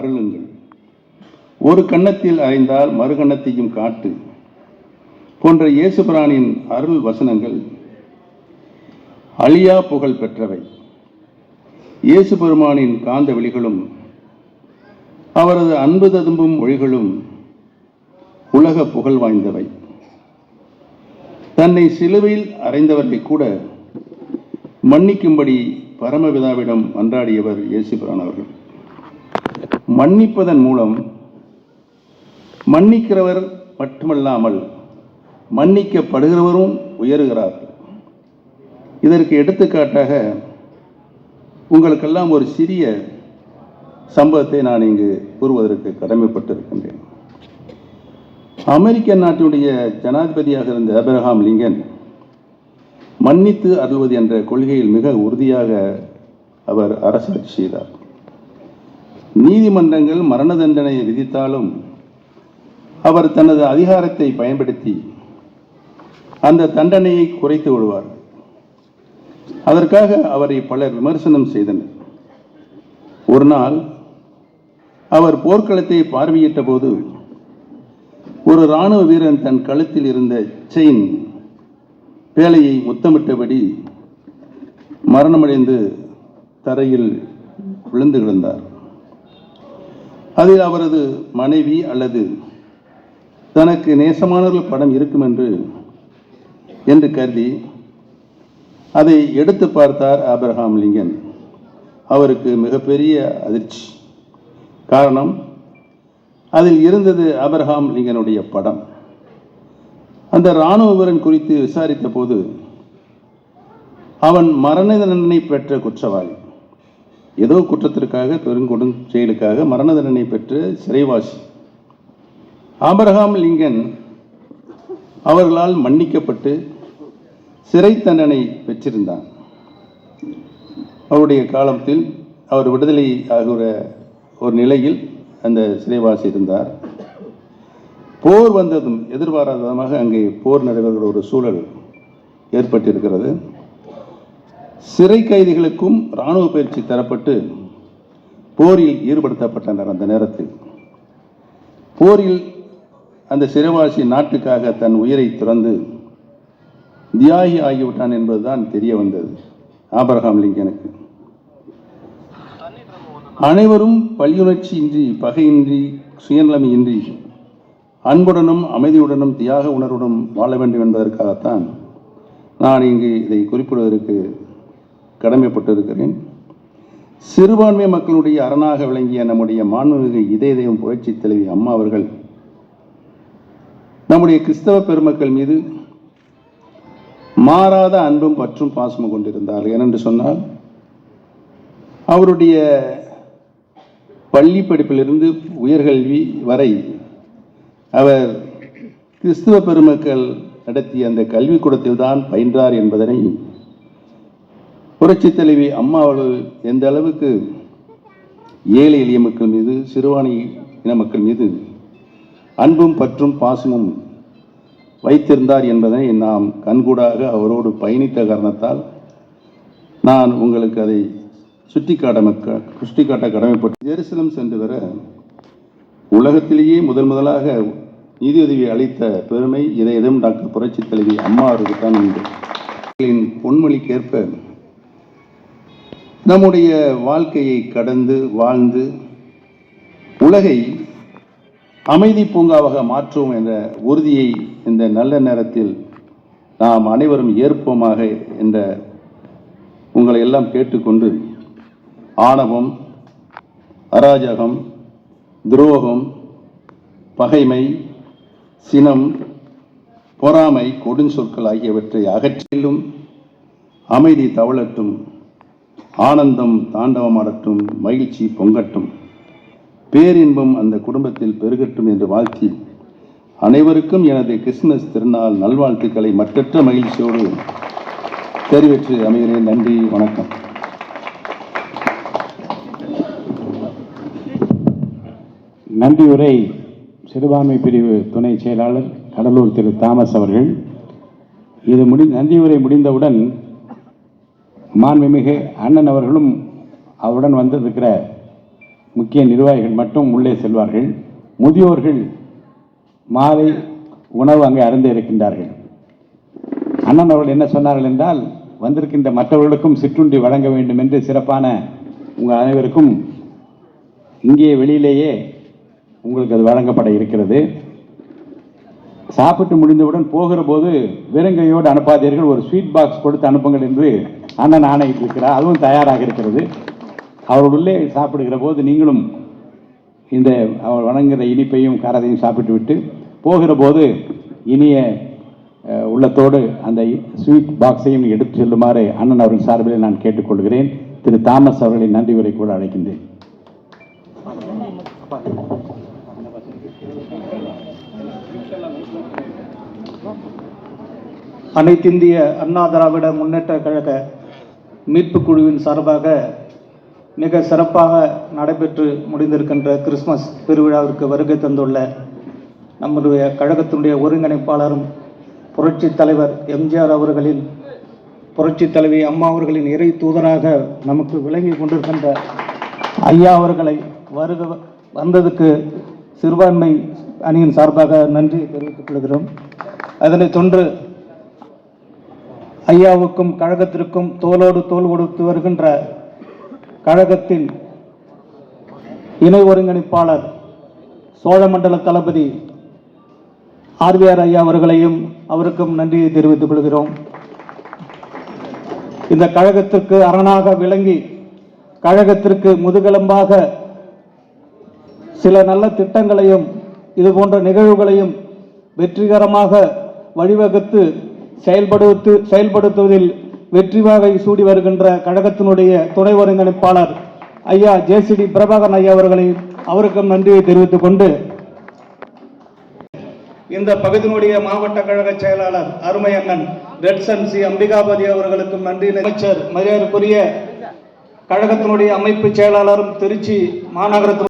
அருளுங்கள். ஒரு கன்னத்தில் அறைந்தால் மறு கன்னத்தையும் காட்டு. போன்ற இயேசுபிரானின் அருள் வசனங்கள் அழியா புகழ் பெற்றவை. இயேசு பெருமானின் காந்த வெளிகளும் அவரது அன்பு ததும்பும் மொழிகளும் உலக புகழ் வாய்ந்தவை. தன்னை சிலுவையில் அறைந்தவர்களை கூட மன்னிக்கும்படி பரமபிதாவிடம் அன்றாடியவர் இயேசுபிரான் அவர்கள். மன்னிப்பதன் மூலம் மன்னிக்கிறவர் மட்டுமல்லாமல் மன்னிக்கப்படுகிறவரும் உயருகிறார். இதற்கு எடுத்துக்காட்டாக உங்களுக்கெல்லாம் ஒரு சிறிய சம்பவத்தை நான் இங்கு கூறுவதற்கு கடமைப்பட்டிருக்கின்றேன். அமெரிக்க நாட்டினுடைய ஜனாதிபதியாக இருந்த அபிரஹாம் லிங்கன் மன்னித்து அருள்வது என்ற கொள்கையில் மிக உறுதியாக அவர் அரசாட்சி செய்தார். நீதிமன்றங்கள் மரண தண்டனையை விதித்தாலும் அவர் தனது அதிகாரத்தை பயன்படுத்தி அந்த தண்டனையை குறைத்து விடுவார். அதற்காக அவரை பலர் விமர்சனம் செய்தனர். ஒரு நாள் அவர் போர்க்களத்தை பார்வையிட்ட போது ஒரு இராணுவ வீரன் தன் கழுத்தில் இருந்த செயின் பேழையை முத்தமிட்டபடி மரணமடைந்து தரையில் விழுந்து கிடந்தார். அதில் அவரது மனைவி அல்லது தனக்கு நேசமானவர்கள் படம் இருக்கும் என்று என்று கருதி அதை எடுத்து பார்த்தார் ஆபிரகாம் லிங்கன். அவருக்கு மிகப்பெரிய அதிர்ச்சி. காரணம் அதில் இருந்தது ஆபிரகாம் லிங்கனுடைய படம். அந்த இராணுவ வீரன் குறித்து விசாரித்த போது அவன் மரண தண்டனை பெற்ற குற்றவாளி. ஏதோ குற்றத்திற்காக பெருங்கொடும் செயலுக்காக மரண தண்டனை பெற்ற சிறைவாசி. ஆபரகாம் லிங்கன் அவர்களால் மன்னிக்கப்பட்டு சிறை தண்டனை பெற்றிருந்தான். அவருடைய காலத்தில் அவர் விடுதலை ஆகிற ஒரு நிலையில் அந்த சிறைவாசி இருந்தார். போர் வந்ததும் எதிர்பாராத விதமாக அங்கே போர் நடைபெறுகிற ஒரு சூழல் ஏற்பட்டிருக்கிறது. சிறை கைதிகளுக்கும் இராணுவ பயிற்சி தரப்பட்டு போரில் ஈடுபடுத்தப்பட்டனர் அந்த நேரத்தில். போரில் அந்த சிறைவாசி நாட்டுக்காக தன் உயிரை துறந்து தியாகி ஆகிவிட்டான் என்பதுதான் தெரிய வந்தது ஆபரகாம் லிங்கனுக்கு. அனைவரும் பழியுணர்ச்சி இன்றி பகையின்றி சுயநலமையின்றி அன்புடனும் அமைதியுடனும் தியாக உணர்வுடன் வாழ வேண்டும் என்பதற்காகத்தான் நான் இங்கு இதை குறிப்பிடுவதற்கு கடமைப்பட்டிருக்கிறேன். சிறுபான்மை மக்களுடைய அரணாக விளங்கிய நம்முடைய மாண்புமிகு இதய தெய்வம் புரட்சி தலைவி அம்மா அவர்கள் நம்முடைய கிறிஸ்தவ பெருமக்கள் மீது மாறாத அன்பும் பற்றும் பாசமும் கொண்டிருந்தார் ஏனென்று சொன்னால் அவருடைய பள்ளி படிப்பிலிருந்து உயர்கல்வி வரை அவர் கிறிஸ்துவ பெருமக்கள் நடத்திய அந்த கல்விக்கூடத்தில் தான் பயின்றார் என்பதனை புரட்சித் தலைவி அம்மா அவர்கள் எந்த அளவுக்கு ஏழை எளிய மக்கள் மீது சிறுவாணி இன மக்கள் மீது அன்பும் பற்றும் பாசமும் வைத்திருந்தார் என்பதை நாம் கண்கூடாக அவரோடு பயணித்த காரணத்தால் நான் உங்களுக்கு அதை சுட்டிக்காட்ட மக்க சுட்டிக்காட்ட கடமைப்பட்டு ஜெருசலம் சென்று வர உலகத்திலேயே முதல் முதலாக நிதியுதவி அளித்த பெருமை இதை இதயம் டாக்டர் புரட்சி தலைவி அம்மா அவருக்கு தான் உண்டு பொன்மொழிக்கேற்ப நம்முடைய வாழ்க்கையை கடந்து வாழ்ந்து உலகை அமைதி பூங்காவாக மாற்றுவோம் என்ற உறுதியை இந்த நல்ல நேரத்தில் நாம் அனைவரும் ஏற்போமாக என்ற உங்களை எல்லாம் கேட்டுக்கொண்டு ஆணவம் அராஜகம் துரோகம் பகைமை சினம் பொறாமை கொடுஞ்சொற்கள் ஆகியவற்றை அகற்றிலும் அமைதி தவளட்டும் ஆனந்தம் தாண்டவமாடட்டும் மகிழ்ச்சி பொங்கட்டும். பேரின்பம் அந்த குடும்பத்தில் பெருகட்டும் என்று வாழ்த்தி அனைவருக்கும் எனது கிறிஸ்துமஸ் திருநாள் நல்வாழ்த்துக்களை மற்றற்ற மகிழ்ச்சியோடு தெரிவித்து அமைகிறேன். நன்றி வணக்கம். நன்றி உரை சிறுபான்மை பிரிவு துணை செயலாளர் கடலூர் திரு தாமஸ் அவர்கள். இது முடி நன்றி உரை முடிந்தவுடன் மாண்புமிகு அண்ணன் அவர்களும் அவருடன் வந்திருக்கிற முக்கிய நிர்வாகிகள் மட்டும் உள்ளே செல்வார்கள். முதியோர்கள் மாலை உணவு அங்கே அருந்த இருக்கின்றார்கள். அண்ணன் அவர்கள் என்ன சொன்னார்கள் என்றால் வந்திருக்கின்ற மற்றவர்களுக்கும் சிற்றுண்டி வழங்க வேண்டும் என்று சிறப்பான உங்கள் அனைவருக்கும் இங்கே வெளியிலேயே உங்களுக்கு அது வழங்கப்பட இருக்கிறது. சாப்பிட்டு முடிந்தவுடன் போகிற போது வெறுங்கையோடு அனுப்பாதீர்கள். ஒரு ஸ்வீட் பாக்ஸ் கொடுத்து அனுப்புங்கள் என்று அண்ணன் ஆணையிட்டு இருக்கிறார். அதுவும் தயாராக இருக்கிறது. அவருடைய சாப்பிடுகிற போது நீங்களும் இந்த அவர் வணங்குகிற இனிப்பையும் காரத்தையும் சாப்பிட்டு விட்டு போகிற போது இனிய உள்ளத்தோடு அந்த ஸ்வீட் பாக்ஸையும் எடுத்து செல்லுமாறு அண்ணன் அவர்கள் சார்பில் நான் கேட்டுக்கொள்கிறேன். திரு தாமஸ் அவர்களை நன்றி உரை கூட அழைக்கின்றேன். அனைத்திந்திய அண்ணா திராவிட முன்னேற்ற கழக மீட்பு குழுவின் சார்பாக மிக சிறப்பாக நடைபெற்று முடிந்திருக்கின்ற கிறிஸ்மஸ் பெருவிழாவிற்கு வருகை தந்துள்ள நம்முடைய கழகத்தினுடைய ஒருங்கிணைப்பாளரும் புரட்சி தலைவர் எம்ஜிஆர் அவர்களின் புரட்சி தலைவி அம்மா அவர்களின் இறை தூதராக நமக்கு விளங்கி கொண்டிருக்கின்ற ஐயா அவர்களை வருக வந்ததுக்கு சிறுபான்மை அணியின் சார்பாக நன்றி தெரிவித்துக் கொள்கிறோம். அதனைத் தொன்று ஐயாவுக்கும் கழகத்திற்கும் தோளோடு தோள் கொடுத்து வருகின்ற கழகத்தின் இணை ஒருங்கிணைப்பாளர் சோழமண்டல தளபதி ஆர்விஆர் ஐயா அவர்களையும் அவருக்கும் நன்றியை தெரிவித்துக் கொள்கிறோம். இந்த கழகத்திற்கு அரணாக விளங்கி கழகத்திற்கு முதுகெலும்பாக சில நல்ல திட்டங்களையும் இது போன்ற நிகழ்வுகளையும் வெற்றிகரமாக வழிவகுத்து செயல்படுத்து செயல்படுத்துவதில் வெற்றி வாகை சூடி வருகின்ற கழகத்தினுடைய துணை ஒருங்கிணைப்பாளர் ஐயா ஜேசிடி பிரபாகரன் ஐயா அவர்களை அவருக்கும் நன்றியை தெரிவித்துக் கொண்டு இந்த பகுதியினுடைய மாவட்ட கழக செயலாளர் அருமை அண்ணன் ரெட்சன் சி அம்பிகாபதி அவர்களுக்கும் நன்றி. அமைச்சர் மரியாதைக்குரிய கழகத்தினுடைய அமைப்பு செயலாளரும் திருச்சி மாநகரத்தினுடைய